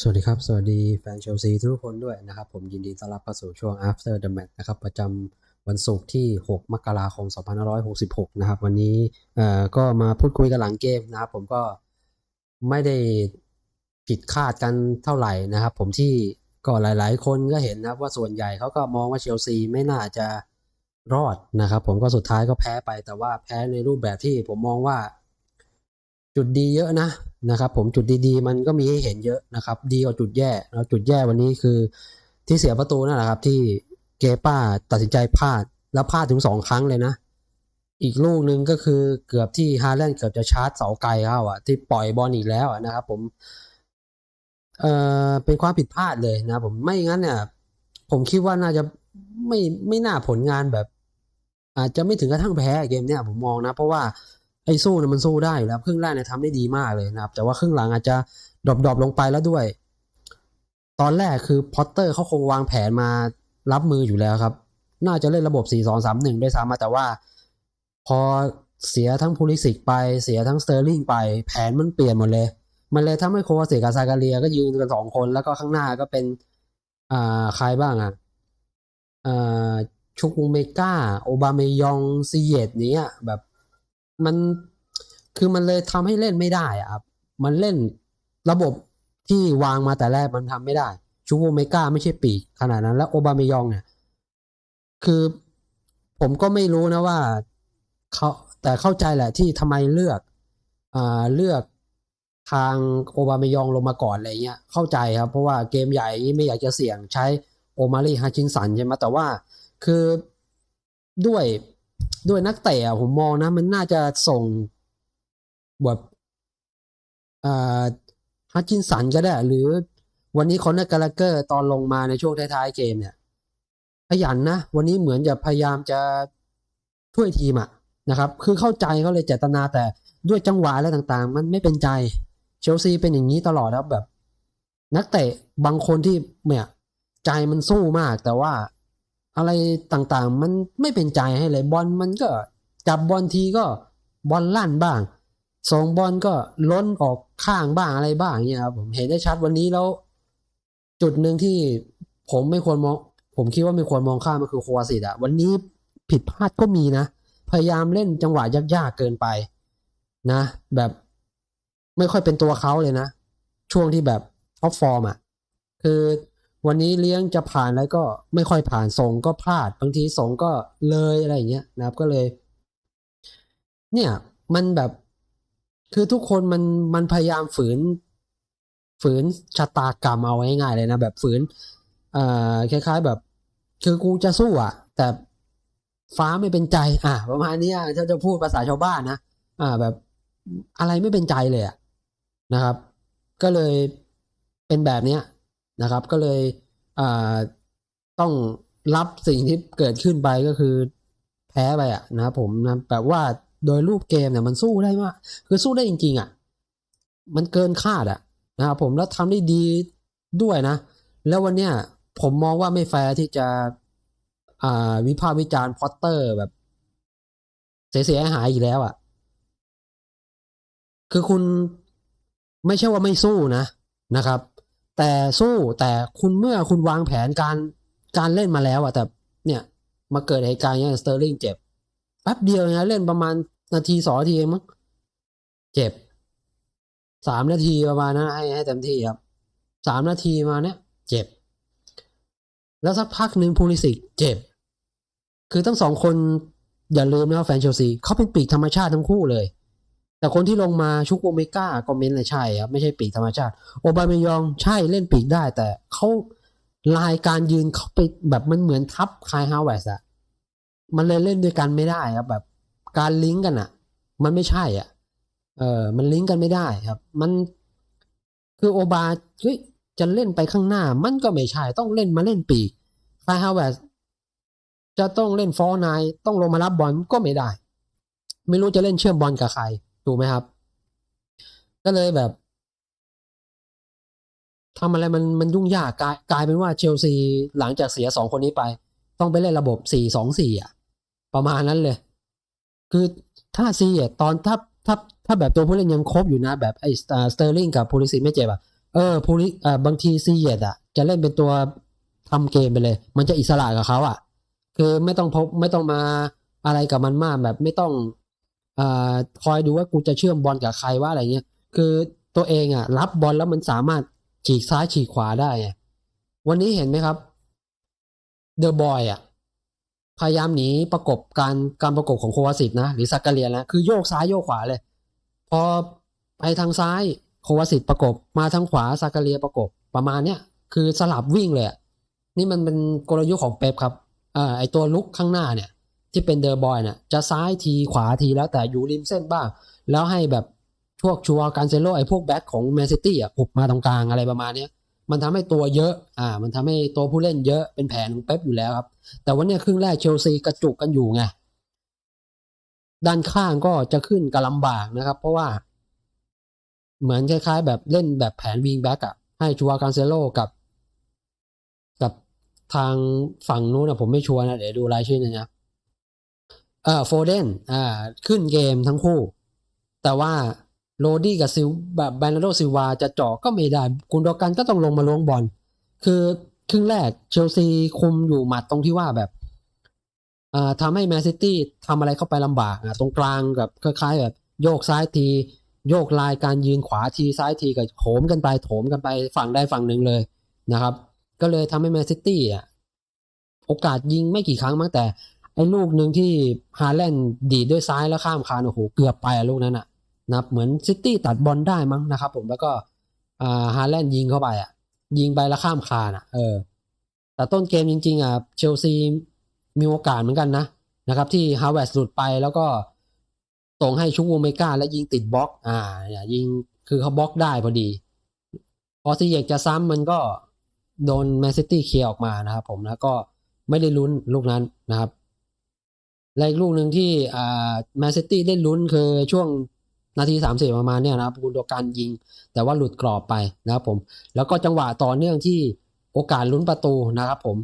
สวัสดีครับ สวัสดีแฟนเชลซีทุกคนด้วยนะครับ ผมยินดีต้อนรับเข้าสู่ช่วง after the match นะครับ ประจำวันศุกร์ที่ 6 มกราคม 2566 นะครับ วันนี้เอ่อก็มาพูดคุยกันหลังเกมนะครับ ผมก็ไม่ได้ผิดคาดกันเท่าไหร่นะครับ ผมที่ก็หลาย ๆ คนก็เห็นนะว่าส่วนใหญ่เขาก็มองว่าเชลซีไม่น่าจะรอดนะครับ ผมก็สุดท้ายก็แพ้ไปแต่ว่าแพ้ในรูปแบบที่ผมมองว่า จุดดีเยอะนะนะครับ ผมจุดดีๆ มันก็มีให้เห็นเยอะนะครับ ดีกว่าจุดแย่แล้วจุดแย่วันนี้คือ ที่เสียประตูนั่นแหละครับ ที่เกป้าตัดสินใจพลาดแล้วพลาดถึงสองครั้งเลยนะ อีกลูกหนึ่งก็คือเกือบที่ฮาแลนด์เกือบจะชาร์จเสาไกลเข้าอะ ที่ปล่อยบอลอีกแล้วอะนะครับ ผมเอ่อเป็นความผิดพลาดเลยนะ ผมไม่งั้นเนี่ย ผมคิดว่าน่าจะไม่ไม่น่าผลงานแบบ อาจจะไม่ถึงกระทั่งแพ้เกมเนี่ยผมมองนะ เพราะว่า ไอ้สู้เนี่ยมันสู้ได้อยู่แล้วครึ่งแรกเนี่ยทำได้ดีมากเลยนะครับ แต่ว่าครึ่งหลังอาจจะดรอปๆลงไปแล้วด้วย ตอนแรกคือพอตเตอร์เขาคงวางแผนมารับมืออยู่แล้วครับ น่าจะเล่นระบบ 4 2 3 1 ด้วยซ้ำมาแต่ว่า พอเสียทั้งพูลิสิกไปเสียทั้งสเตอร์ลิงไป แผนมันเปลี่ยนหมดเลย มันเลยทำให้โควาเซกับซากาเลียก็ยืนกันสองคนแล้วก็ข้างหน้าก็เป็นอ่าใครบ้างอะอ่าชุกวงเมกาโอบาเมยองซีเยตเนี้ยแบบ มันคือมันเลยทำให้เล่นไม่ได้อะครับ มันเล่นระบบที่วางมาแต่แรกมันทำไม่ได้ชุกวเมกาไม่ใช่ปีกขนาดนั้น แล้วโอบามยองเนี่ย คือผมก็ไม่รู้นะว่าเขาแต่เข้าใจแหละที่ทำไมเลือกอ่าเลือกทางโอบามยองลงมาก่อนอะไรเงี้ยเข้าใจครับ เพราะว่าเกมใหญ่นี้ไม่อยากจะเสี่ยงใช้โอมารีฮาชินสันใช่ไหมแต่ว่าคือด้วย ด้วยนักเตะผมมองนะ มันน่าจะส่งแบบอ่าฮัตจินสันก็ได้ หรือวันนี้คอนเนอร์กาลาเกอร์ตอนลงมาในช่วงท้ายๆเกมเนี่ยขยันนะ วันนี้เหมือนจะพยายามจะช่วยทีมอะนะครับ คือเข้าใจเขาเลยเจตนาแต่ด้วยจังหวะอะไรต่างๆ มันไม่เป็นใจ เชลซีเป็นอย่างนี้ตลอดครับแบบ นักเตะบางคนที่เนี่ยใจมันสู้มากแต่ว่า อะไรต่างๆ มันไม่เป็นใจให้เลยบอลมันก็จับบอลทีก็บอลลั่นบ้างส่งบอลก็ล้นออกข้างบ้างอะไรบ้างเนี่ยครับผมเห็นได้ชัดวันนี้แล้ว จุดหนึ่งที่ผมไม่ควรมอง ผมคิดว่าไม่ควรมองข้ามก็คือโควาซิตอะวันนี้ผิดพลาดก็มีนะ พยายามเล่นจังหวะยากๆเกินไป นะ แบบไม่ค่อยเป็นตัวเขาเลยนะ ช่วงที่แบบท็อปฟอร์มอะคือ วันนี้เลี้ยงจะผ่านแล้วก็ไม่ค่อยผ่านส่งก็พลาด บางทีส่งก็เลยอะไรอย่างเงี้ยนะครับก็เลย เนี่ย มันแบบคือทุกคนมันมันพยายามฝืน ฝืนชะตากรรมเอาง่ายๆเลยนะแบบฝืนเอ่อคล้าย ๆ แบบ คือกูจะสู้อะ แต่ฟ้าไม่เป็นใจ อะประมาณนี้ถ้าจะพูดภาษาชาวบ้านนะอ่า แบบอะไรไม่เป็นใจเลยอะนะครับ ก็เลยเป็นแบบเนี้ย นะครับ ก็เลยต้องรับสิ่งที่เกิดขึ้นไปก็คือแพ้ไปอะนะครับผมนะแบบว่าโดยรูปเกมเนี่ยมันสู้ได้มากคือสู้ได้จริงๆอะมันเกินคาดอะนะครับผมแล้วทำได้ดีด้วยนะ แล้ววันเนี้ยผมมองว่าไม่แฟร์ที่จะอ่าวิพากษ์วิจารณ์พอตเตอร์แบบ เสียหายอีกแล้วอะ คือคุณไม่ใช่ว่าไม่สู้นะนะครับ แต่สู้แต่คุณเมื่อคุณวางแผนการการเล่นมาแล้วอะแต่เนี่ยมาเกิดเหตุการณ์อย่างสเตอร์ลิงเจ็บแป๊บเดียวนะเล่นประมาณนาทีสองนาทีเองมั้งเจ็บสามนาทีประมาณนั้นให้ให้เต็มที่ครับสามนาทีมาเนี่ย เจ็บ แล้วสักพักหนึ่งพูลิสิกเจ็บ คือทั้งสองคนอย่าลืมนะแฟนเชลซีเขาเป็นปีกธรรมชาติทั้งคู่เลย แต่คนที่ลงมาชุกโอเมก้าก็เมนเลยใช่ครับไม่ใช่ปีกธรรมชาติ โอบาเมยองใช่เล่นปีกได้ แต่เขาลายการยืนเขาไปแบบมันเหมือนทับคายฮาวเวสอะมันเลยเล่นด้วยกันไม่ได้ครับ แบบการลิงก์กันอะมันไม่ใช่อะ เออมันลิงก์กันไม่ได้ครับ มันคือโอบาเฮ้ยจะเล่นไปข้างหน้า มันก็ไม่ใช่ต้องเล่นมาเล่นปีกคายฮาวเวสจะต้องเล่นฟอร์นไนต้องลงมารับบอลก็ไม่ได้ ไม่รู้จะเล่นเชื่อมบอลกับใคร ถูกไหมครับ ก็เลยแบบทำอะไรมันมันยุ่งยากกลายกลายเป็นว่าเชลซีหลังจากเสียสองคนนี้ไป ต้องไปเล่นระบบสี่สองสี่อะ ประมาณนั้นเลย คือถ้าซีอะตอนถ้าถ้าถ้าแบบตัวผู้เล่นยังครบอยู่นะ แบบไอ้สเตอร์ลิงกับพูลิสิไม่เจ็บอะเออพูลิเอ่อบางทีซีเยดอะ จะเล่นเป็นตัวทำเกมไปเลย มันจะอิสระกับเขาอะ คือไม่ต้องพบไม่ต้องมาอะไรกับมันมากแบบไม่ต้อง อคอยดูว่ากูจะเชื่อมบอลกับใครว่าอะไรเงี้ย คือตัวเองอะ รับบอลแล้วมันสามารถฉีกซ้ายฉีกขวาได้ไงวันนี้เห็นไหมครับ เดอะบอยอะ พยายามหนีประกบการการประกบของโควาสิตนะ หรือซักกเรียนนะคือโยกซ้ายโยกขวาเลย พอไปทางซ้ายโควาสิตประกบ มาทางขวาซากาเรียประกบประมาณเนี้ยคือสลับวิ่งเลยนี่มันเป็นกลยุทธ์ของเป๊ปครับอ่าไอตัวลุกข้างหน้าเนี่ย ที่เป็นเดอร์บอยเนี่ยจะซ้ายทีขวาทีแล้วแต่อยู่ริมเส้นบ้าง แล้วให้แบบพวกชัวร์การเซโลไอพวกแบ็คของแมนซิตี้อะปุบมาตรงกลางอะไรประมาณเนี้ยมันทำให้ตัวเยอะ อ่า มันทำให้ตัวผู้เล่นเยอะเป็นแผนของเป๊ปอยู่แล้วครับ แต่วันเนี้ยครึ่งแรกเชลซีกระจุกกันอยู่ไง ด้านข้างก็จะขึ้นกับลำบากนะครับ เพราะว่า เหมือนคล้ายๆ แบบเล่นแบบแผนวิงแบ็กอะให้ชัวร์การเซโลกับ กับทางฝั่งนู้นนะผมไม่ชัวร์นะเดี๋ยวดูรายชื่อนะนะ เอ่อโฟเดนอ่าขึ้นเกมทั้งคู่ แต่ว่าโรดี้กับซิลแบบแบรนโดซิลวาจะเจาะก็ไม่ได้กุนโดกันก็ต้องลงมาล้วงบอลคือครึ่งแรกเชลซีคุมอยู่หมัดตรงที่ว่าแบบอ่าทำให้แมนซิตี้ทำอะไรเข้าไปลำบากอะตรงกลางกับคล้ายๆแบบโยกซ้ายที โยกลายการยืนขวาทีซ้ายทีกับโถมกันไปโถมกันไปฝั่งใดฝั่งหนึ่งเลยนะครับ ก็เลยทำให้แมนซิตี้อะโอกาสยิงไม่กี่ครั้งมั้งแต่ ไอ้ลูกหนึ่งที่ฮาแลนด์ดีดด้วยซ้ายแล้วข้ามคานโอ้โหเกือบไปลูกนั้นอะนะครับเหมือนซิตี้ตัดบอลได้มั้งนะครับ ผมแล้วก็ฮาแลนด์ยิงเข้าไปอะ ยิงไปแล้วข้ามคานอะ เออ แต่ต้นเกมจริง ๆ อะเชลซีมีโอกาสเหมือนกันนะนะครับ ที่ฮาวเวร์สหลุดไปแล้วก็ส่งให้ชุกวงเมก้าและยิงติดบล็อก อ่าเนี่ยยิงคือเขาบล็อกได้พอดี พอซีเยกจะซ้ำมันก็โดนแมนซิตี้เคลียร์ออกมานะครับผมแล้วก็ไม่ได้ลุ้นลูกนั้นนะครับ และอีกลูกหนึ่งที่อ่าแมนซิตี้ได้ลุ้นคือช่วงนาทีสามสิบประมาณเนี่ยนะครับกุนโดการยิง แต่ว่าหลุดกรอบไปนะครับผม แล้วก็จังหวะต่อเนื่องที่โอกาสลุ้นประตูนะครับผม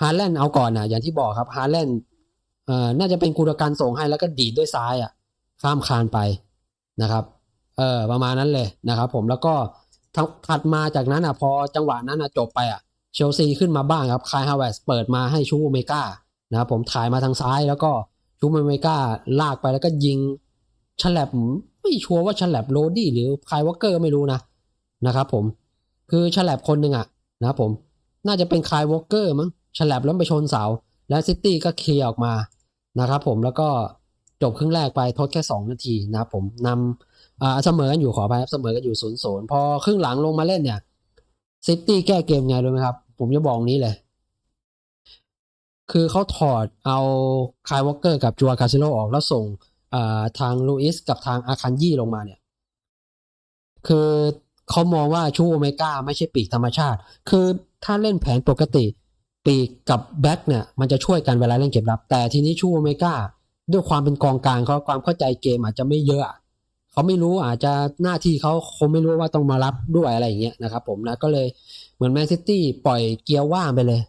ฮาร์แลนด์เอาก่อนนะอย่างที่บอกครับฮาร์แลนด์น่าจะเป็นกุรการส่งให้แล้วก็ดีดด้วยซ้ายอะข้ามคานไปนะครับเออประมาณนั้นเลยนะครับผมแล้วก็ถัดมาจากนั้นอะพอจังหวะนั้นอะจบไปอะเชลซีขึ้นมาบ้างครับคายฮาวเวสเปิดมาให้ชูโอเมกา นะครับผมถ่ายมาทางซ้ายแล้วก็ชูโอเมกาลากไปแล้วก็ยิงฉลับไม่ชัวร์ว่าฉลับโรดี้หรือคายวอเกอร์ไม่รู้นะนะครับผมคือฉลับคนหนึ่งอะนะครับผมน่าจะเป็นคายวอเกอร์มั้งฉลับแล้วไปชนเสา แล้วซิตี้ก็เคลียร์ออกมานะครับผมแล้วก็จบครึ่งแรกไปทดแค่ 2 นาทีนะครับผมนำเสมอกันอยู่ขออภัยครับเสมอกันอยู่ศูนย์ศูนย์พอครึ่งหลังลงมาเล่นเนี่ยซิตี้แก้เกมไงรู้ไหมครับ ผมจะบอกนี้เลย คือเขาถอดเอาคายวอเกอร์กับจัวคาซิโลออกแล้วส่งทางลูอิสกับทางอาคันยี่ลงมาเนี่ย คือเขามองว่าชูโอเมก้าไม่ใช่ปีกธรรมชาติ คือถ้าเล่นแผนปกติปีกกับแบ็กเนี่ย มันจะช่วยกันเวลาเล่นเก็บรับ แต่ทีนี้ชูโอเมก้าด้วยความเป็นกองกลางเขาความเข้าใจเกมอาจจะไม่เยอะเขาไม่รู้อาจจะหน้าที่เขาคงไม่รู้ว่าต้องมารับด้วยอะไรอย่างเงี้ยนะครับผมนะก็เลยเหมือนแมนซิตี้ปล่อยเกียร์ว่างไปเลย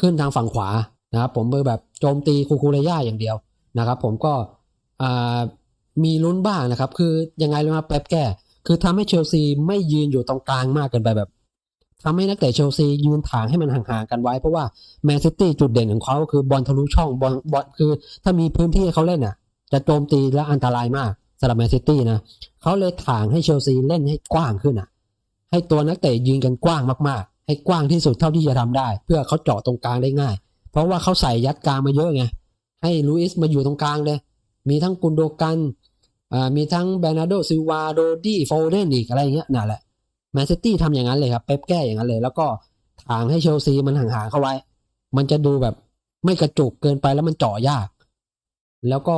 ขึ้นทางฝั่งขวา นะครับผมเบอร์แบบโจมตีคูคูเรย่าอย่างเดียวนะครับผมก็มีลุ้นบ้างนะครับ คือยังไงเลยมาแป๊บแก้คือทำให้เชลซีไม่ยืนอยู่ตรงกลางมากเกินไปแบบทำให้นักเตะเชลซียืนถางให้มันห่างๆกันไว้ เพราะว่าแมนซิตี้จุดเด่นของเขาคือบอลทะลุช่องบอลบอลคือ ถ้ามีพื้นที่ให้เขาเล่นอะ จะโจมตีและอันตรายมากสำหรับแมนซิตี้นะเขาเลยถางให้เชลซีเล่นให้กว้างขึ้นอะ ให้ตัวนักเตะยืนกันกว้างมากๆ ให้กว้างที่สุดเท่าที่จะทำได้ เพื่อเขาเจาะตรงกลางได้ง่าย เพราะว่าเขาใส่ยัดกลางมาเยอะไง ให้ลูอิสมาอยู่ตรงกลางเลย มีทั้งกุนโดกันมีทั้งเบรนาโดซิวาโดดี้โฟเดนอีกอะไรเงี้ยนั่นแหละแมนซิตี้ทำอย่างนั้นเลยครับ เป๊ปแก้อย่างนั้นเลย แล้วก็ทางให้เชลซีมันห่างๆเข้าไว้ มันจะดูแบบไม่กระจุกเกินไปแล้วมันเจาะยาก แล้วก็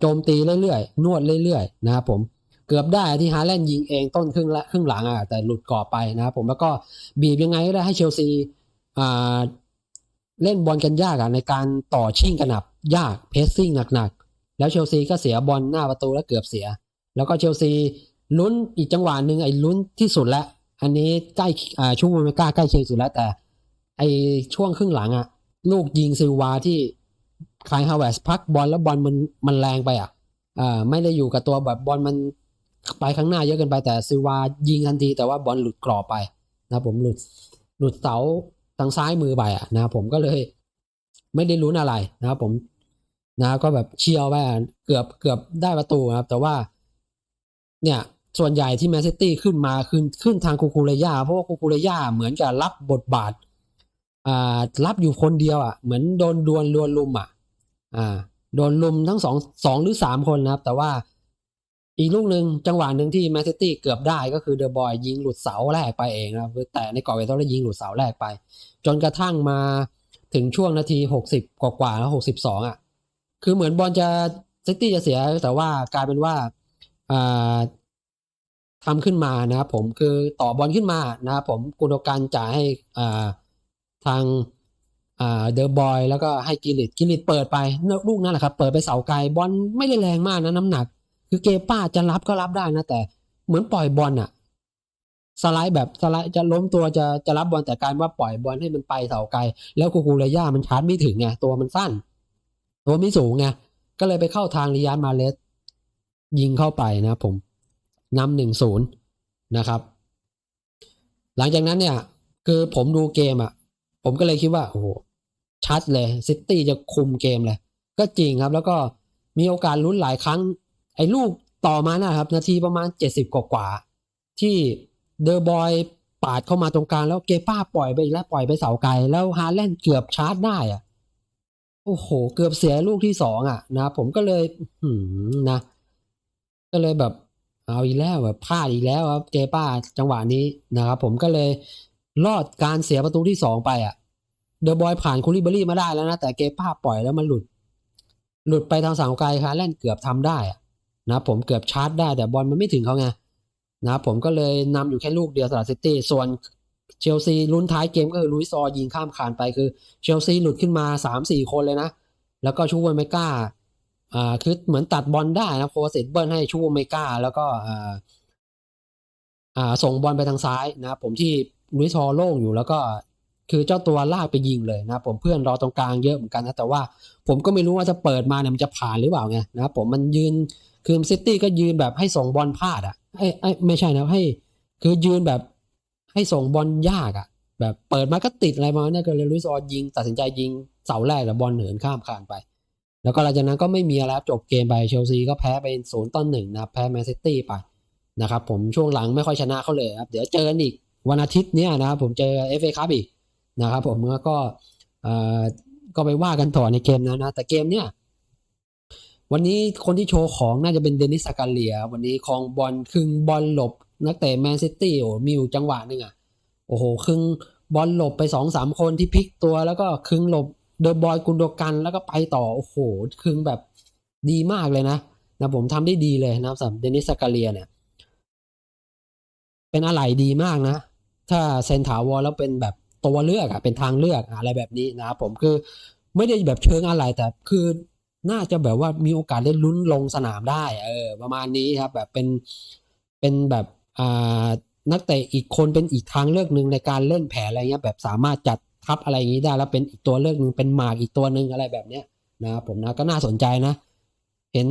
โจมตีเรื่อยๆ นวดเรื่อยๆ นะครับผมเกือบได้ที่ฮาแลนด์ยิงเองต้นครึ่งละครึ่งหลังอะแต่หลุดกรอไปนะครับผมแล้วก็บีบยังไงก็ได้ให้เชลซี เล่นบอลกันยากอะในการต่อชิ่งกระหนับยากเพสซิ่งหนักๆ แล้วเชลซีก็เสียบอลหน้าประตูแล้วเกือบเสีย แล้วก็เชลซีลุ้นอีกจังหวะหนึ่งไอ้ลุ้นที่สุดแล้ว อันนี้ใกล้อ่าช่วงโมเมก้าใกล้เคียงสุดแล้วแต่ ไอ้ช่วงครึ่งหลังอะลูกยิงซิลวาที่คายฮาวเวสพักบอลแล้วบอลมันมันแรงไปอะอ่าไม่ได้อยู่กับตัวแบบบอลมันไปข้างหน้าเยอะเกินไปแต่ซิลวายิงทันทีแต่ว่าบอลหลุดกรอบไปนะผมหลุดหลุดเสา ทางซ้ายมือไปอะนะครับผมก็เลย ไม่ได้ลุ้นอะไรนะครับผมนะก็แบบเชียวไปอะเกือบเกือบได้ประตูนะครับ แต่ว่า เนี่ยส่วนใหญ่ที่แมนซิตี้ขึ้นมาขึ้นขึ้นทางคูคูเรย่าเพราะว่าคูคูเรย่าเหมือนกับรับบทบาทอ่ารับอยู่คนเดียวอะ เหมือนโดนดวลลวนลุมอะ อ่า โดนลุมทั้งสองสองหรือสามคนนะครับ แต่ว่า อีกลูกหนึ่งจังหวะหนึ่งที่แมนซิตี้เกือบได้ก็คือเดอะบอยยิงหลุดเสาแรกไปเองนะครับแต่ในกรอบเวทแล้ยิงหลุดเสาแรกไป จนกระทั่งมาถึงช่วงนาทีหกสิบกว่าแล้วหกสิบสองอะคือเหมือนบอลจะซิตี้จะเสียแต่ว่ากลายเป็นว่าอ่าทำขึ้นมานะครับผมคือต่อบอลขึ้นมานะครับผมกุนโดกันจ่ายให้อ่าทางอ่าเดอะบอยแล้วก็ให้กิลิตกิลิตเปิดไปลูกนั้นแหละครับ เปิดไปเสาไกลบอลไม่ได้แรงมากนะน้ำหนัก คือเกป้าจะรับก็รับได้นะแต่เหมือนปล่อยบอลอะสไลด์แบบสไลด์จะล้มตัวจะจะรับบอลแต่การว่าปล่อยบอลให้มันไปเสาไกล แล้วคูคูเรย่ามันชาร์จไม่ถึงไงตัวมันสั้น ตัวไม่สูงไงก็เลยไปเข้าทางริยานมาเลสยิงเข้าไปนะผมนำหนึ่งศูนย์นะครับ หลังจากนั้นเนี่ย คือผมดูเกมอะ ผมก็เลยคิดว่า โอ้โห ชัดเลยซิตี้จะคุมเกมเลย ก็จริงครับ แล้วก็มีโอกาสลุ้นหลายครั้ง ไอ้ลูกต่อมานะครับ นาทีประมาณเจ็ดสิบกว่าๆที่เดอะบอยปาดเข้ามาตรงกลางแล้วเกป้าปล่อยไปอีกแล้วปล่อยไปเสาไกล แล้วฮาแลนด์เกือบชาร์จได้อะโอ้โห เกือบเสียลูกที่สองอะนะผมก็เลยหืมนะ ก็เลยแบบ เอาอีกแล้วแบบพลาดอีกแล้วครับเกป้าจังหวะนี้นะครับผมก็เลยรอดการเสียประตูที่สองไปอะเดอะบอยผ่านคูลิเบอรี่มาได้แล้วนะ แต่เกป้าปล่อยแล้วมันหลุด หลุดไปทางสาไกลฮาแลนด์เกือบทำได้อะ นะผมเกือบชาร์จได้แต่บอลมันไม่ถึงเขาไงนะผมก็เลยนำอยู่แค่ลูกเดียวสำหรับซิตี้ส่วนเชลซีลุ้นท้ายเกมก็คือลุยซอยิงข้ามคานไปคือเชลซีหลุดขึ้นมาสามสี่คนเลยนะ แล้วก็ชูวเมก้าอ่าคือเหมือนตัดบอลได้นะโคเซตเบิลให้ชูวเมก้าแล้วก็อ่าอ่าส่งบอลไปทางซ้ายนะผมที่ลุยซอโล่งอยู่แล้วก็คือเจ้าตัวลากไปยิงเลยนะผมเพื่อนรอตรงกลางเยอะเหมือนกันนะแต่ว่าผมก็ไม่รู้ว่าจะเปิดมาเนี่ยมันจะผ่านหรือเปล่าไงนะผมมันยืน คือซิตี้ก็ยืนแบบให้ส่งบอลพลาดอะไอ้ไอ้ไม่ใช่นะให้ คือยืนแบบให้ส่งบอลยากอะ แบบเปิดมาก็ติดอะไรมาเนี่ยก็เลยลุยซอยิง ตัดสินใจยิงเสาแรกแต่บอลเหินข้ามคานไป แล้วก็หลังจากนั้นก็ไม่มีอะไรจบเกมไปเชลซีก็แพ้ไปศูนย์ต่อหนึ่งนะแพ้แมนซิตี้ไปนะครับผมช่วงหลังไม่ค่อยชนะเขาเลยครับเดี๋ยวเจอกันอีกวันอาทิตย์เนี้ยนะครับผมเจอเอฟเอคัพอีกนะครับผมก็เอ่อก็ไปว่ากันต่อในเกมนั้นนะแต่เกมเนี้ย วันนี้คนที่โชว์ของน่าจะเป็นเดนิสซากาเลีย วันนี้ครองบอลครึ่งบอลหลบ นักเตะแมนซิตี้โอ้มีอยู่จังหวะหนึ่งอะ โอ้โหครึ่งบอลหลบไปสองสามคนที่พลิกตัว แล้วก็ครึ่งหลบเดอะบอยกุนโดกันแล้วก็ไปต่อ โอ้โหครึ่งแบบดีมากเลยนะนะผมทำได้ดีเลยนะสำหรับเดนิสซากาเลียเนี่ย เป็นอะไรดีมากนะ ถ้าเซนถาวรแล้วเป็นแบบตัวเลือกอะเป็นทางเลือกอะไรแบบนี้นะครับผมคือไม่ได้แบบเชิงอะไรแต่คือ น่าจะแบบว่ามีโอกาสได้ลุ้นลงสนามได้ เออ ประมาณนี้ครับ แบบเป็นเป็นแบบอ่านักเตะอีกคนเป็นอีกทางเลือกหนึ่งในการเล่นแผนอะไรเงี้ยแบบสามารถจัดทัพอะไรอย่างนี้ได้ แล้วเป็นอีกตัวเลือกหนึ่งเป็นหมากอีกตัวหนึ่งอะไรแบบเนี้ยนะครับผมนะก็น่าสนใจนะ เห็น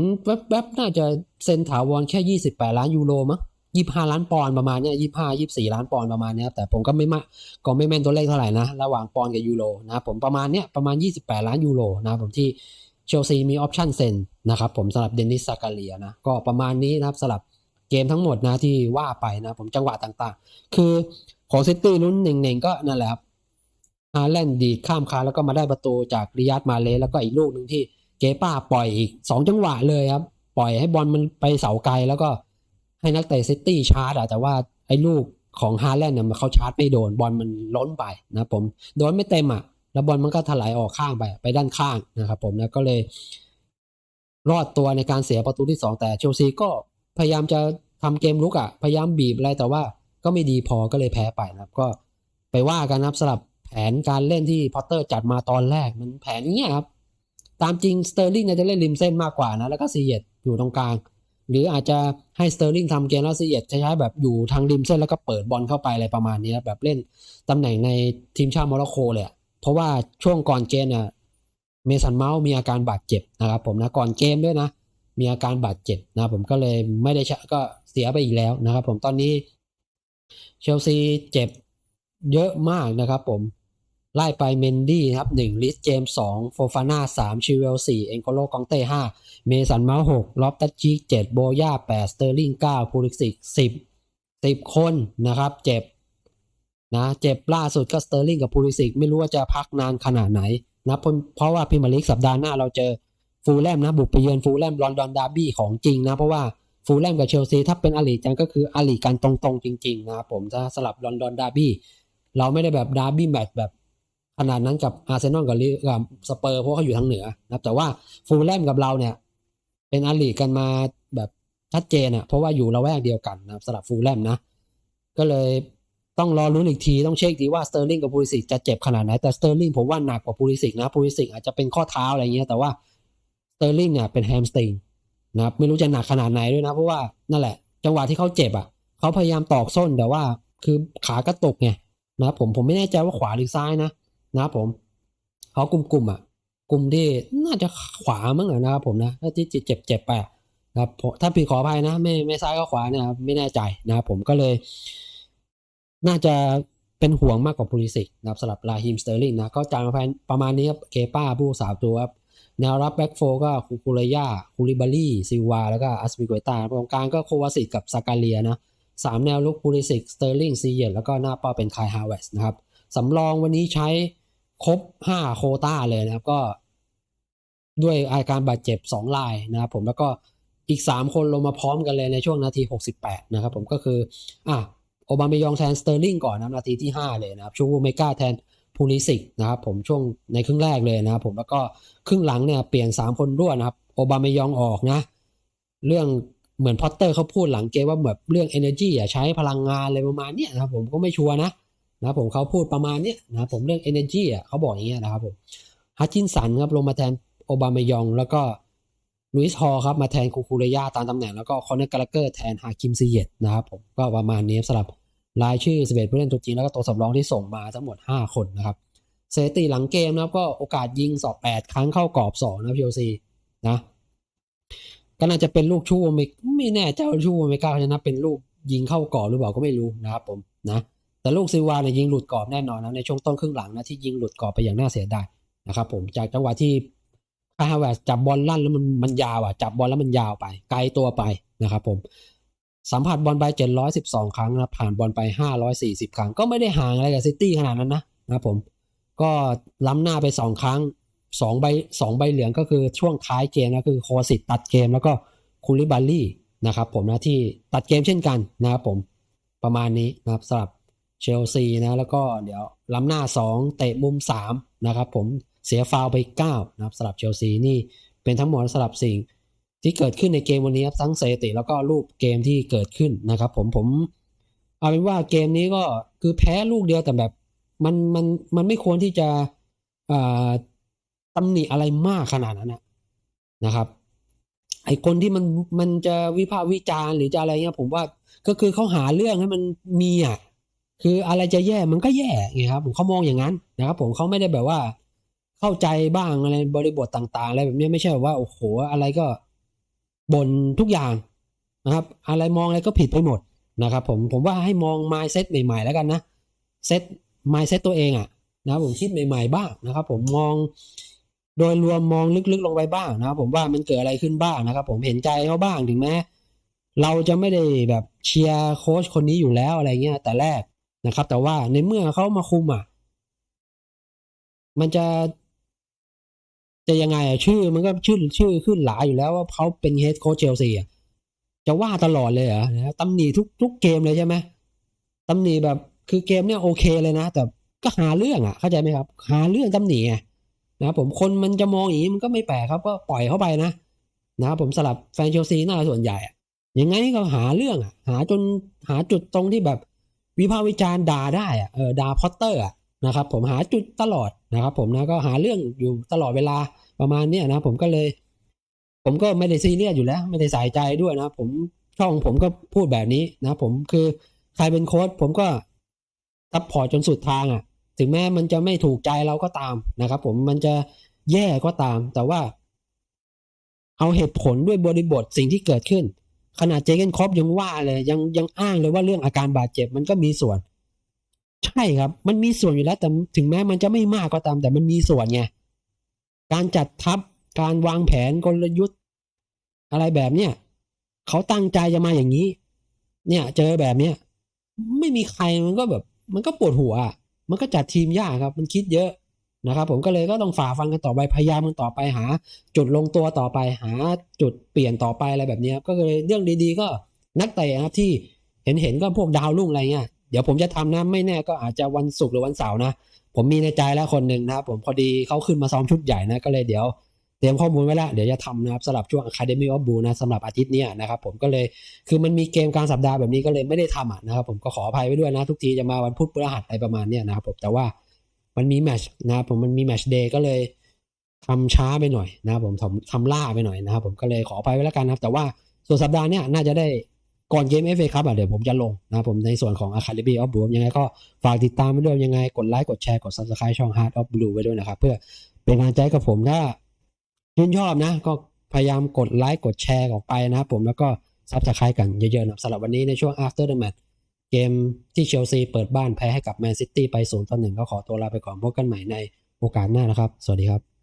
แวบๆน่าจะเซ็นถาวรแค่ยี่สิบแปดล้านยูโรมั้งยี่ห้าล้านปอนด์ประมาณเนี้ยยี่ห้ายี่สี่ล้านปอนด์ประมาณเนี้ยแต่ผมก็ไม่มาก็ไม่แม่นตัวเลขเท่าไหร่นะ ระหว่างปอนด์กับยูโรนะผมประมาณเนี้ยประมาณยี่สิบแปดล้านยูโรนะผมที่ เชลซีมีออปชั่นเซ็นนะครับผมสำหรับเดนิสซากาเลียนะก็ประมาณนี้นะครับสำหรับเกมทั้งหมดนะที่ว่าไปนะผมจังหวะต่างๆ คือของซิตี้ลุ้นหนึ่งๆก็นั่นแหละครับฮาแลนด์ดีข้ามคาแล้วก็มาได้ประตูจากริยัตมาเลแล้วก็อีกลูกหนึ่งที่เกป้าปล่อยอีกสองจังหวะเลยครับ ปล่อยให้บอลมันไปเสาไกลแล้วก็ให้นักเตะซิตี้ชาร์จอะแต่ว่าไอ้ลูกของฮาแลนด์เนี่ยมันเขาชาร์จไม่โดนบอลมันล้นไปนะผมโดนไม่เต็มอะ แล้วบอลมันก็ถลายออกข้างไปไปด้านข้างนะครับผมแล้วก็เลย รอดตัวในการเสียประตูที่สองแต่เชลซีก็พยายามจะทำเกมลุกอะพยายามบีบอะไรแต่ว่าก็ไม่ดีพอก็เลยแพ้ไปนะครับ ก็ไปว่ากันนะครับสำหรับแผนการเล่นที่พอตเตอร์จัดมาตอนแรกมันแผนอย่างเงี้ยครับตามจริงสเตอร์ลิงจะเล่นริมเส้นมากกว่านะแล้วก็ซีเยตอยู่ตรงกลาง หรืออาจจะให้สเตอร์ลิงทำเกมแล้วซีเยตใช้แบบอยู่ทางริมเส้นแล้วก็เปิดบอลเข้าไปอะไรประมาณนี้แบบเล่นตำแหน่งในทีมชาติโมร็อกโกเลยอะ เพราะว่าช่วงก่อนเกมเนี่ยเมสันเมาส์มีอาการบาดเจ็บนะครับ ผมนะก่อนเกมด้วยนะ มีอาการบาดเจ็บนะผมก็เลยไม่ได้ช้ก็ซีสียไปอีกแล้วนะครับ ผมตอนนี้เชลซีเจ็บเยอะมากนะครับ ผมไล่ไปเมนดี้ครับหนึ่งลิสเจมสองโฟฟาน่าสามชิเวลสี่เอ็นโกโลกองเต้ห้าเมสันเมาหกล็อบตัชชิกเจ็ดโบย่าแปดสเตอร์ลิงเก้าพูลิสิกสิบสิบคนนะครับ เจ็บ นะเจ็บล่าสุดก็สเตอร์ลิงกับพูลิสิกไม่รู้ว่าจะพักนานขนาดไหนนะเพราะว่าพิมาลิกสัปดาห์หน้าเราเจอฟูลแลมนะบุกไปเยือนฟูลแลมลอนดอนดาร์บี้ของจริงนะ เพราะว่าฟูลแลมกับเชลซีถ้าเป็นอลีกันก็คืออลีกันตรงๆ จริง ๆ นะผมถ้าสลับลอนดอนดาร์บี้เราไม่ได้แบบดาร์บี้แมตช์แบบขนาดนั้นกับอาร์เซนอลกับลิกับสเปอร์เพราะเขาอยู่ทางเหนือนะแต่ว่าฟูลแลมกับเราเนี่ย เป็นอาลีกันมาแบบชัดเจนอะเพราะว่าอยู่ละแวกเดียวกันนะสำหรับฟูลแลมนะ ก็เลย ต้องรอรุ้นอีกทีต้องเช็คดีว่าสเตอร์ลิงกับพูลิสิกจะเจ็บขนาดไหนแต่สเตอร์ลิงผมว่าหนักกว่าพูลิสิกนะพูลิสิกอาจจะเป็นข้อเท้าอะไรเงี้ยแต่ว่าสเตอร์ลิงเนี่ยเป็นแฮมสตริงนะครับไม่รู้จะหนักขนาดไหนด้วยนะ เพราะว่านั่นแหละ จังหวะที่เขาเจ็บอะเขาพยายามตอกส้นแต่ว่าคือขากระตุกไงนะครับผมผมไม่แน่ใจว่าขวาหรือซ้ายนะนะครับผมเขากลุ่มๆอะกลุ่มที่น่าจะขวามั้งอนะครับผมนะถ้าที่เจ็บเจ็บไปนะครับถ้าผิดขออภัยนะ ไม่ไม่ซ้ายก็ขวาเนี่ยครับไม่แน่ใจนะครับผมก็เลย น่าจะเป็นห่วงมากกว่าพูลิสิกนะครับสำหรับลาฮิมสเตอร์ลิงนะก็จานมาประมาณนี้ครับเคป้าผู้สาวตัวครับแนวรับแบ็กโฟก็คูคูเรย่าคูลิบารีซิวา แล้วก็อัสปิโกตาตรงกลางก็โควาสิตกับซากาเลียนะสามแนวลุกพูลิสิกสเตอร์ลิงซีเยตแล้วก็หน้าเป้าเป็นคายฮาวเวสนะครับสำรองวันนี้ใช้ครบ 5 โคต้าเลยนะครับก็ ด้วยอาการบาดเจ็บ2ลายนะครับผมแล้วก็อีก 3 คนลงมาพร้อมกันเลยในช่วงนาที 68 นะครับผมก็คือ อะ โอบามายองแทนสเตอร์ลิงก่อนนะนาทีที่ 5 เลยนะครับชูวูเมกาแทนพูลิสิกนะครับผมช่วงในครึ่งแรกเลยนะครับผมแล้วก็ครึ่งหลังเนี่ยเปลี่ยน 3 คนร่วนะครับโอบามายองออกนะ เรื่องเหมือนพอตเตอร์เขาพูดหลังเกมว่าแบบเรื่อง energy อะใช้พลังงานอะไรประมาณเนี้ยนะครับผมก็ไม่ชัวร์นะนะผมเขาพูดประมาณเนี้ยนะผมเรื่อง energy อะเขาบอกอย่างเงี้ยนะครับผมฮัตชินสันครับลงมาแทนโอบามายอง แล้วก็ลุยส์ฮอลครับมาแทนคูคูเรยาตามตำแหน่งแล้วก็คอนเนอร์กาลเกอร์แทนฮาคิมซีเยตนะครับผมก็ประมาณนี้สำหรับ รายชื่อ11ผู้เล่นตัวจริงแล้วก็ตัวสำรองที่ส่งมาทั้งหมด 5 คนนะครับสถิติหลังเกมนะครับก็โอกาสยิงสอบ 8 ครั้งเข้ากรอบ 2 นะพีโอซีนะก็น่าจะเป็นลูกชูไม่ไม่แน่ใจว่าชูไม่กล้าจะนับเป็นลูกยิงเข้ากรอบหรือเปล่าก็ไม่รู้นะครับผมนะแต่ลูกซิวาเนี่ยยิงหลุดกรอบแน่นอนนะในช่วงต้นครึ่งหลังนะที่ยิงหลุดกรอบไปอย่างน่าเสียดายนะครับผมจากจังหวะที่คาฮาวเวสจับบอลลั่นแล้วมันมันยาวอะจับบอลแล้วมันยาวไป ไกลตัวไปนะครับผม สัมผัสบอลไป 712 ครั้งนะผ่านบอลไป 540 ครั้ง ก็ไม่ได้ห่างอะไรกับซิตี้ขนาดนั้นนะนะผม ก็ล้ำหน้าไป 2 ครั้ง2ใบ2ใบเหลืองก็คือช่วงท้ายเกมนะคือโคสิตตัดเกมแล้วก็คูลิบาลี่นะครับผมนะที่ตัดเกมเช่นกันนะครับผมประมาณนี้นะครับสำหรับเชลซีนะแล้วก็เดี๋ยวล้ำหน้า 2 เตะมุม 3 นะครับผมเสียฟาวไป 9 นะครับสำหรับเชลซีนี่เป็นทั้งหมดสำหรับสิ่ง ที่เกิดขึ้นในเกมวันนี้ครับทั้งสถิติแล้วก็รูปเกมที่เกิดขึ้นนะครับ ผมผมเอาเป็นว่าเกมนี้ก็คือแพ้ลูกเดียวแต่แบบ มันมันมันไม่ควรที่จะอ่าตำหนิอะไรมากขนาดนั้นนะนะครับไอคนที่มันมันจะวิพากษ์วิจารณ์หรือจะอะไรเงี้ยผมว่าก็คือเขาหาเรื่องให้มันมีอะคืออะไรจะแย่มันก็แย่ไงครับผมเขามองอย่างนั้นนะครับ ผมเขาไม่ได้แบบว่า เข้าใจบ้างอะไรบริบทต่าง ๆ อะไรแบบนี้ไม่ใช่แบบว่าโอ้โหอะไรก็ บ่นทุกอย่างนะครับ อะไรมองอะไรก็ผิดไปหมดนะครับ ผมผมว่าให้มอง mindset ใหม่ๆแล้วกันนะเซต mindset ตัวเองอะนะผมคิดใหม่ ๆ บ้างนะครับ ผมมองโดยรวมมองลึกๆลงไปบ้างนะครับ ผมว่ามันเกิดอะไรขึ้นบ้างนะครับ ผมเห็นใจเขาบ้างถึงแม้เราจะไม่ได้แบบเชียร์โค้ชคนนี้อยู่แล้วอะไรเงี้ยแต่แรกนะครับ แต่ว่าในเมื่อเขามาคุมอะมันจะ จะยังไงอะชื่อมันก็ชื่อชื่อขึ้นหลายอยู่แล้วว่าเขาเป็นเฮดโค้ชเชลซีอะจะว่าตลอดเลยเหรอนะตำหนิทุกทุกเกมเลยใช่ไหมตำหนิแบบคือเกมเนี่ยโอเคเลยนะ แต่ก็หาเรื่องอะ เข้าใจไหมครับ หาเรื่องตำหนินะผมคนมันจะมองอย่างนี้มันก็ไม่แปลกครับ ก็ปล่อยเข้าไปนะนะครับผมสลับแฟนเชลซีน่าส่วนใหญ่อะยังไงก็หาเรื่องอะ หาจนหาจุดตรงที่แบบ วิพากษ์วิจารณ์ด่าได้อะเออด่าพอตเตอร์อะนะครับผมหาจุดตลอด นะครับผมนะก็หาเรื่องอยู่ตลอดเวลาประมาณเนี้ยนะผมก็เลย ผมก็ไม่ได้ซีเรียสอยู่แล้ว ไม่ได้ใส่ใจด้วยนะ ผมช่องผมก็พูดแบบนี้นะผมคือใครเป็นโค้ชผมก็ซัพพอร์ตจนสุดทางอะ ถึงแม้มันจะไม่ถูกใจเราก็ตามนะครับ ผมมันจะแย่ก็ตาม แต่ว่า เอาเหตุผลด้วยบริบทสิ่งที่เกิดขึ้น ขนาดเจเกนครอปยังว่าเลย ยังยังอ้างเลยว่าเรื่องอาการบาดเจ็บมันก็มีส่วน ใช่ครับ มันมีส่วนอยู่แล้วแต่ถึงแม้มันจะไม่มากก็ตาม แต่มันมีส่วนไงการจัดทัพการวางแผนกลยุทธ์ อะไรแบบเนี้ยเขาตั้งใจจะมาอย่างนี้ เนี่ย เจอแบบเนี้ยไม่มีใครมันก็แบบ มันก็ปวดหัว มันก็จัดทีมยากครับ มันคิดเยอะนะครับ ผมก็เลยก็ต้องฝ่าฟันกันต่อไปพยายามกันต่อไปหา จุดลงตัวต่อไปหา จุดเปลี่ยนต่อไปอะไรแบบเนี้ยก็เลยเรื่องดีๆ ก็นักเตะครับที่เห็นเห็นๆก็พวกดาวรุ่งอะไรเงี้ย เดี๋ยวผมจะทำนะไม่แน่ก็อาจจะวันศุกร์หรือวันเสาร์นะ ผมมีในใจแล้วคนหนึ่งนะครับผมพอดีเขาขึ้นมาซ้อมชุดใหญ่นะก็เลยเดี๋ยวเตรียมข้อมูลไว้แล้วเดี๋ยวจะทำนะครับสำหรับช่วง Academy of Blue นะสำหรับอาทิตย์นี้นะครับผมก็เลยคือมันมีเกมกลางสัปดาห์แบบนี้ก็เลยไม่ได้ทำนะครับผมก็ขออภัยไว้ด้วยนะ ทุกทีจะมาวันพุธพฤหัสอะไรประมาณนี้นะครับผมแต่ว่ามันมีแมชนะครับผมมันมีแมชเดย์ก็เลยทำช้าไปหน่อยนะครับผมทำทำล่าไปหน่อยนะครับผมก็เลยขออภัยไว้แล้วกันนะครับ แต่ว่าส่วนสัปดาห์นี้น่าจะได้ ก่อนเกม FA ครับอะเดี๋ยวผมจะลงนะผมในส่วนของ Academy of Blue ยังไงก็ฝากติดตามไปด้วยยังไงกดไลค์กดแชร์กด Subscribe ช่อง Heart of Blue ไว้ด้วยนะครับ เพื่อเป็นกำลังใจกับผมถ้าชื่นชอบนะ ก็พยายามกดไลค์กดแชร์ออกไปนะครับผมแล้วก็ Subscribe กันเยอะๆนะสำหรับวันนี้ในช่วง After the Match เกมที่เชลซีเปิดบ้านแพ้ให้กับแมนซิตี้ไป0ต่อ1ก็ขอตัวลาไปก่อนพบกันใหม่ในโอกาสหน้านะครับ สวัสดีครับ